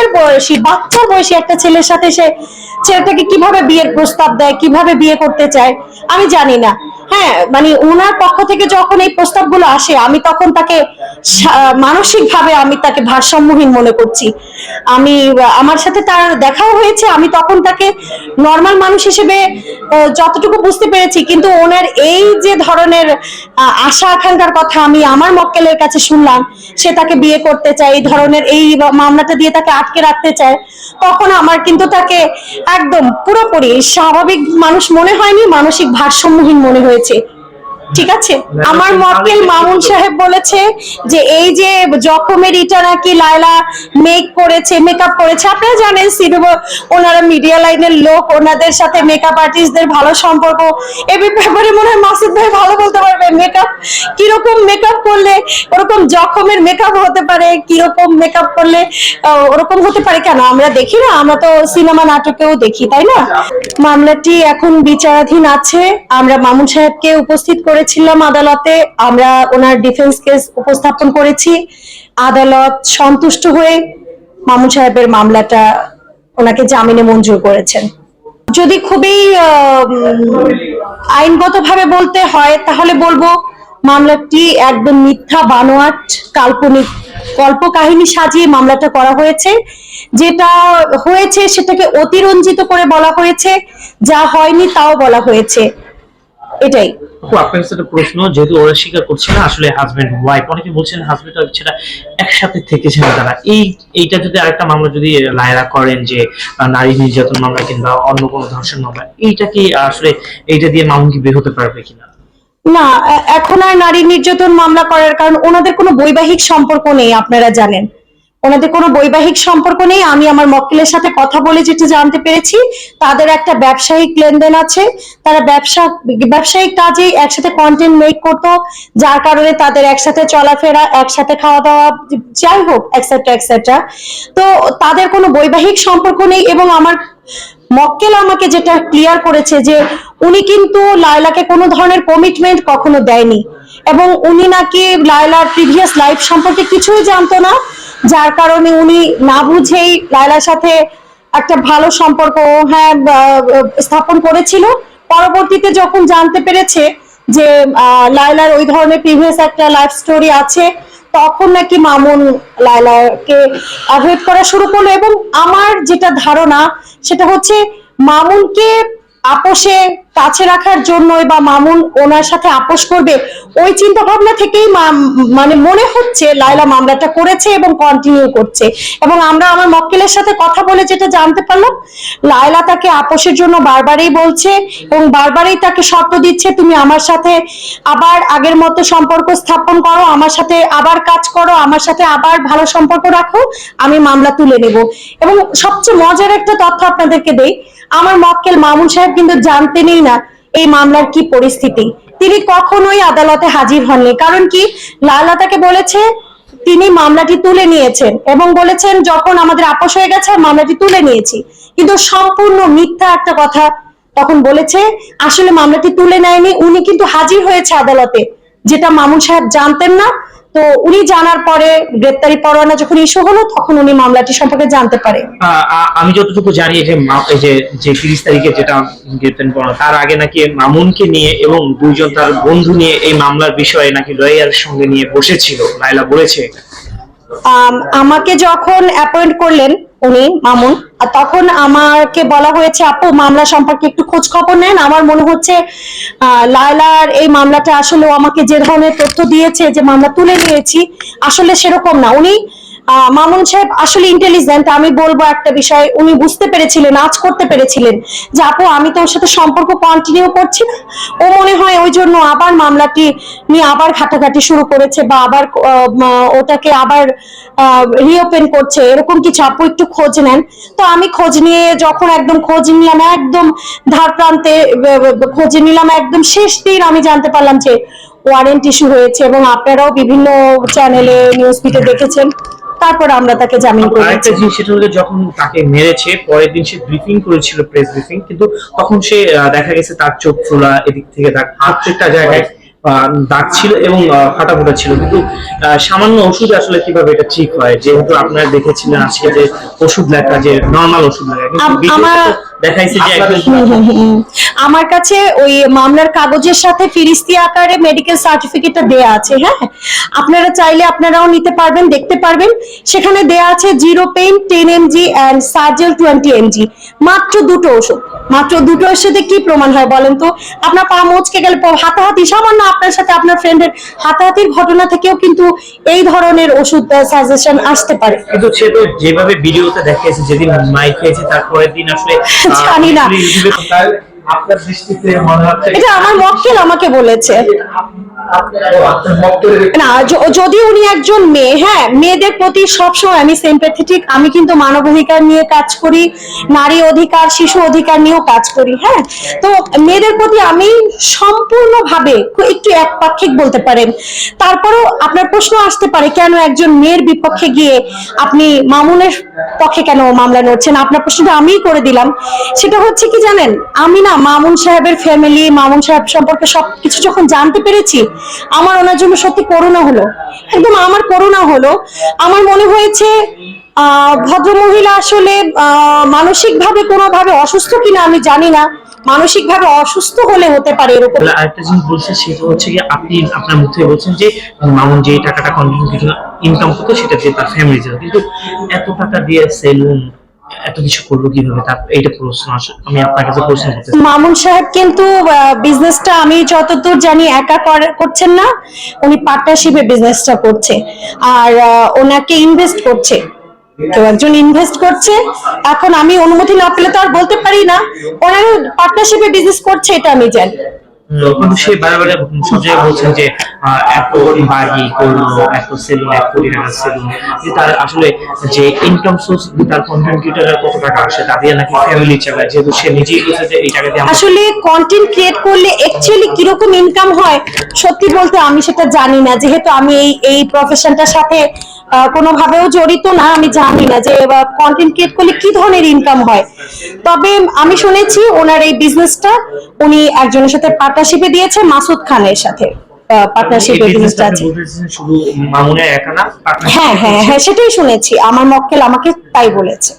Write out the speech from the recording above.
ছেলের বয়সী বাচ্চার বয়সী একটা ছেলের সাথে সে ছেলেটাকে কীভাবে বিয়ের প্রস্তাব দেয়, কীভাবে বিয়ে করতে চায়, আমি জানি না। হ্যাঁ মানে ওনার পক্ষ থেকে যখন এই প্রস্তাবগুলো আসে, আমি তখন তাকে মানসিক ভাবে আমি তাকে ভারসাম্যহীন মনে করছি। আমি, আমার সাথে তার দেখাও হয়েছে, আমি তখন তাকে নর্মাল মানুষ হিসেবে যতটুকু বুঝতে পেরেছি, কিন্তু ওনার এই যে ধরনের আশা আকাঙ্ক্ষার কথা আমি আমার মক্কেলের কাছে শুনলাম, সে তাকে বিয়ে করতে চায়, এই ধরনের এই মামলাটা দিয়ে তাকে আটকে রাখতে চায়, তখন আমার কিন্তু তাকে একদম পুরোপুরি স্বাভাবিক মানুষ মনে হয়নি, মানসিক ভারসাম্যহীন মনে হয়েছে। ঠিক আছে? আমার মক্কেল মামুন সাহেব বলেছে যে এই যে জখমের ইটা নাকি লায়লা মেক করেছে মেকআপ করেছে আপনারা জানেন সিনেমা ওনারা মিডিয়া লাইনের লোক ওনাদের সাথে মেকআপ আর্টিস্টদের ভালো সম্পর্ক। এ ব্যাপারে মনে হয় মাসুদ ভাই ভালো বলতে পারবে। মেকআপ কীরকম মেকআপ করলে ওরকম জখমের মেকআপ হতে পারে কীরকম মেকআপ করলে ওরকম হতে পারে কেন? আমরা দেখি না আমরা তো সিনেমা নাটকেও দেখি তাই না? মামলাটি এখন বিচারাধীন আছে। আমরা মামুন সাহেবকে উপস্থিত করেছিলাম আদালতে, আমরা ওনার ডিফেন্স কেস উপস্থাপন করেছি। আদালত সন্তুষ্ট হয়ে মামুন সাহেবের মামলাটা ওনাকে জামিনে মঞ্জুর করেছেন। যদি খুবই আইনগত ভাবে বলতে হয়, তাহলে বলব মামলাটি একদম মিথ্যা, বানোয়াট, কাল্পনিক গল্প কাহিনী সাজিয়ে মামলাটা করা হয়েছে। যেটা হয়েছে সেটাকে অতিরঞ্জিত করে বলা হয়েছে, যা হয়নি তাও বলা হয়েছে। এটাই। আপু আপনার একটা প্রশ্ন যেহেতু ওরা স্বীকার করছে না আসলে হাজবেন্ড ওয়াইফ অনেকে বলছেন হাজবেন্ড ওয়াইফ সেটা একসাথে থেকেছেন তারা। এই এইটা যদি আরেকটা মামলা যদি লায়রা করেন যে নারী নির্যাতন মামলা কিংবা অন্য কোনো ধর্ষণ মামলা এইটা কি আসলে এইটা দিয়ে মামুন কি বের হতে পারবে কিনা? না এখন আর নারী নির্যাতন মামলা করার কারণ ওনাদের কোনো বৈবাহিক সম্পর্ক নেই আপনারা জানেন। ওনাদের কোনো বৈবাহিক সম্পর্ক নেই। আমি আমার মক্কেলের সাথে কথা বলে যেটা জানতে পেরেছি, তাদের একটা ব্যবসায়িক লেনদেন আছে। তারা ব্যবসা, ব্যবসায়িক কাজে একসাথে কন্টেন্ট মেক করতো, যার কারণে তাদের একসাথে চলাফেরা, একসাথে খাওয়া দাওয়া যাই হোক এক্সেট্রা এক্সেট্রা তো তাদের কোনো বৈবাহিক সম্পর্ক নেই এবং আমার মক্কেল আমাকে যেটা ক্লিয়ার করেছে যে উনি কিন্তু লায়লাকে কোনো ধরনের কমিটমেন্ট কখনো দেয়নি। এবং উনি নাকি লায়লার প্রিভিয়াস লাইফ সম্পর্কে কিছুই জানতো না। যার কারণে উনি না বুঝেই লায়লার সাথে একটা ভালো সম্পর্ক হ্যাঁ স্থাপন করেছিল। পরবর্তীতে যখন জানতে পেরেছে যে লায়লার ওই ধরনের প্রিভিয়াস একটা লাইফ স্টোরি আছে, তখন নাকি মামুন লায়লাকে অ্যাভয়েড করা শুরু করল এবং আমার যেটা ধারণা, সেটা হচ্ছে মামুনকে আপোষে কাছে রাখার জন্যই বা মামুন ওনার সাথে আপোষ করবে, ওই চিন্তা ভাবনা থেকেই মানে মনে হচ্ছে লায়লা মামলাটা করেছে এবং কন্টিনিউ করছে। এবং আমরা আমার মক্কেলের সাথে কথা বলে যেটা জানতে পারলাম, লায়লা তাকে আপোষের জন্য বারবারই বলছে এবং বারবারই তাকে শর্ত দিচ্ছে, তুমি আমার সাথে আবার আগের মতো সম্পর্ক স্থাপন করো, আমার সাথে আবার কাজ করো, আমার সাথে আবার ভালো সম্পর্ক রাখো, আমি মামলা তুলে নেব। এবং সবচেয়ে মজার একটা তথ্য আপনাদেরকে দেই, আমার মক্কেল মামুন সাহেব কিন্তু জানতেনই না এই মামলার কি পরিস্থিতি। তিনি কখনোই আদালতে হাজির হননি। কারণ কি? লালা তাকে বলেছে, তিনি মামলাটি তুলে নিয়েছেন এবং বলেছেন যখন আমাদের আপোষ হয়ে গেছে মামলাটি তুলে নিয়েছি। কিন্তু সম্পূর্ণ মিথ্যা একটা কথা তখন বলেছে, আসলে মামলাটি তুলে নেয়নি। উনি কিন্তু হাজির হয়েছে আদালতে। যেটা মামুন সাহেব জানতেন না তো উনি জানার পরে গ্রেপ্তারি পরোয়ানা যখন ইস্যু হলো, তখন উনি মামলাটি সম্পর্কে জানতে পারে। আমি যতটুকু জানি যে যে যে তিরিশ তারিখে যেটা গ্রেপ্তারি পরোয়ানা, তার আগে নাকি মামুনকে নিয়ে এবং দুইজন তার বন্ধু নিয়ে এই মামলার বিষয়ে নাকি লয়ারের সঙ্গে নিয়ে বসেছিল লাইলা বলেছে। আমাকে যখন অ্যাপয়েন্ট করলেন উনি, মামুন, আর তখন আমাকে বলা হয়েছে, আপু, মামলা সম্পর্কে একটু খোঁজ খবর নেন। আমার মনে হচ্ছে লায়লার এই মামলাটা আসলে আমাকে যে ধরনের তথ্য দিয়েছে যে মামলা তুলে নিয়েছি, আসলে সেরকম না। উনি মামুন সাহেব, আসলে ইন্টেলিজেন্ট আমি বলব একটা বিষয়, উনি বুঝতে পেরেছিলেন, আজ করতে পেরেছিলেন যে, আপু, আমি তো ওর সাথে সম্পর্ক কন্টিনিউ করছি না? ও মনে হয় ওই জন্য আবার মামলাটি নিয়ে আবার ঘাটাঘাটি শুরু করেছে বা আবার ওটাকে আবার রিওপেন করছে। এরকম কিছু আপু একটু খোঁজ নেন। তো আমি খোঁজ নিয়ে যখন একদম খোঁজ নিলাম, একদম ধার প্রান্তে খোঁজ নিলাম, একদম শেষ দিন আমি জানতে পারলাম যে ওয়ারেন্ট ইস্যু হয়েছে এবং আপনারাও বিভিন্ন চ্যানেলে নিউজ ফিডে দেখেছেন। তারপর আমরা তাকে জামিন আরেকটা করেছি জিনিস সেটা হলো যখন তাকে মেরেছে পরের দিন সে ব্রিফিং করেছিল প্রেস ব্রিফিং কিন্তু তখন সে দেখা গেছে তার চোখ ফোলা এদিক থেকে তার প্রত্যেকটা জায়গায় আহ, দাগ ছিল এবং ফাটা ফোটা ছিল। কিন্তু সামান্য ওষুধ আসলে কীভাবে এটা ঠিক হয়? যেহেতু আপনারা দেখেছিলেন আজকে যে ওষুধ লেখা যে নর্মাল ওষুধ লেখা কিন্তু আম- আমার- যে কাছে ওই মামলার কাগজের সাথে ফিরিস্তি আকারে মেডিকেল সার্টিফিকেটটা দেয়া আছে হ্যাঁ? আপনারা চাইলে আপনারাও নিতে পারবেন দেখতে পারবেন। সেখানে দেয়া আছে zero pain ten MG and Sergel twenty MG. মাত্র দুটো ওষুধ। মাত্র দুটো ওষুধে কি প্রমাণ হয় বলেন তো? আপনার পা মুচকে গেলে হাতাহাতি সামান্য আপনার সাথে আপনার ফ্রেন্ডের হাতাহাতির ঘটনা থেকেও কিন্তু এই ধরনের ওষুধ সাজেশন আসতে পারে। কিন্তু সে তো যেভাবে ভিডিওতে দেখাইছে যেদিন মাইক খেয়েছে তারপরের দিন আসলে জানি না। আপনার দৃষ্টিতে মনে হচ্ছে এটা আমার মক্কেল আমাকে বলেছে না যদি উনি একজন মেয়ে হ্যাঁ মেয়েদের প্রতি সবসময় আমি সেম্প্যাথেটিক আমি কিন্তু মানবাধিকার নিয়ে কাজ করি, নারী অধিকার, শিশু অধিকার নিয়েও কাজ করি হ্যাঁ তো মেয়েদের প্রতি আমি সম্পূর্ণভাবে একটু একপাক্ষিক বলতে পারেন। তারপরেও আপনার প্রশ্ন আসতে পারে, কেন একজন মেয়ের বিপক্ষে গিয়ে আপনি মামুনের পক্ষে কেন মামলা লড়ছেন? আপনার প্রশ্নটা আমিই করে দিলাম। সেটা হচ্ছে কি জানেন, আমি না মামুন সাহেবের ফ্যামিলি মামুন সাহেব সম্পর্কে সবকিছু যখন জানতে পেরেছি আমার ওনার জন্য সত্যি করুণা হলো। একদম আমার করুণা হলো। আমার মনে হয়েছে ভদ্রমহিলা আসলে মানসিক ভাবে কোনোভাবে অসুস্থ কিনা আমি জানি না। মানসিক ভাবে অসুস্থ হলে হতে পারে এরকম। আরেকটা জিনিস বলছে, সেটা হচ্ছে যে আপনি আপনার মুখে বলছেন যে, মামুন যে টাকাটা কন্টিনিউ ইনকাম করতো, সেটা দিয়ে তার ফ্যামিলি কিন্তু এত টাকা দিয়ে সেলুন এত কিছু কীভাবে? তার এইটা প্রশ্ন আমি আপনার কাছে প্রশ্ন করতে মামুন সাহেব কিন্তু বিজনেসটা আমি যতদূর জানি একা করছেন না। উনি পার্টনারশিপে বিজনেসটা করছে। আর ওনাকে ইনভেস্ট করছে। কেউ একজন ইনভেস্ট করছে। এখন আমি অনুমতি না পেলে তো আর বলতে পারি না। ওনার পার্টনারশিপে বিজনেস করছে, এটা আমি জানি। সে বলছেন যে এত বাড়ি করল এত সেলুন এক কোটি সেলুন। তার আসলে যে ইনকাম সোর্স তার কন্টেন্ট ক্রিয়েটারের কত টাকা আসে, তা দিয়ে নাকি ফ্যামিলি চালায়। যেহেতু সে নিজেই বলছে যে, এই টাকা দিয়ে আসলে কন্টেন্ট ক্রিয়েট করলে অ্যাকচুয়ালি কীরকম ইনকাম হয়, সত্যি বলতে আমি সেটা জানি না। যেহেতু আমি এই এই প্রফেশনটার সাথে কোনোভাবেও জড়িত না আমি জানি না যে কন্টেন্ট ক্রিয়েট করলে কি ধরনের ইনকাম হয়। তবে আমি শুনেছি ওনার এই বিজনেসটা উনি একজনের সাথে পার্টনারশিপে দিয়েছে মাসুদ খানের সাথে পার্টনারশিপে বিজনেসটা আছে। হ্যাঁ হ্যাঁ হ্যাঁ সেটাই শুনেছি। আমার মক্কেল আমাকে তাই বলেছে।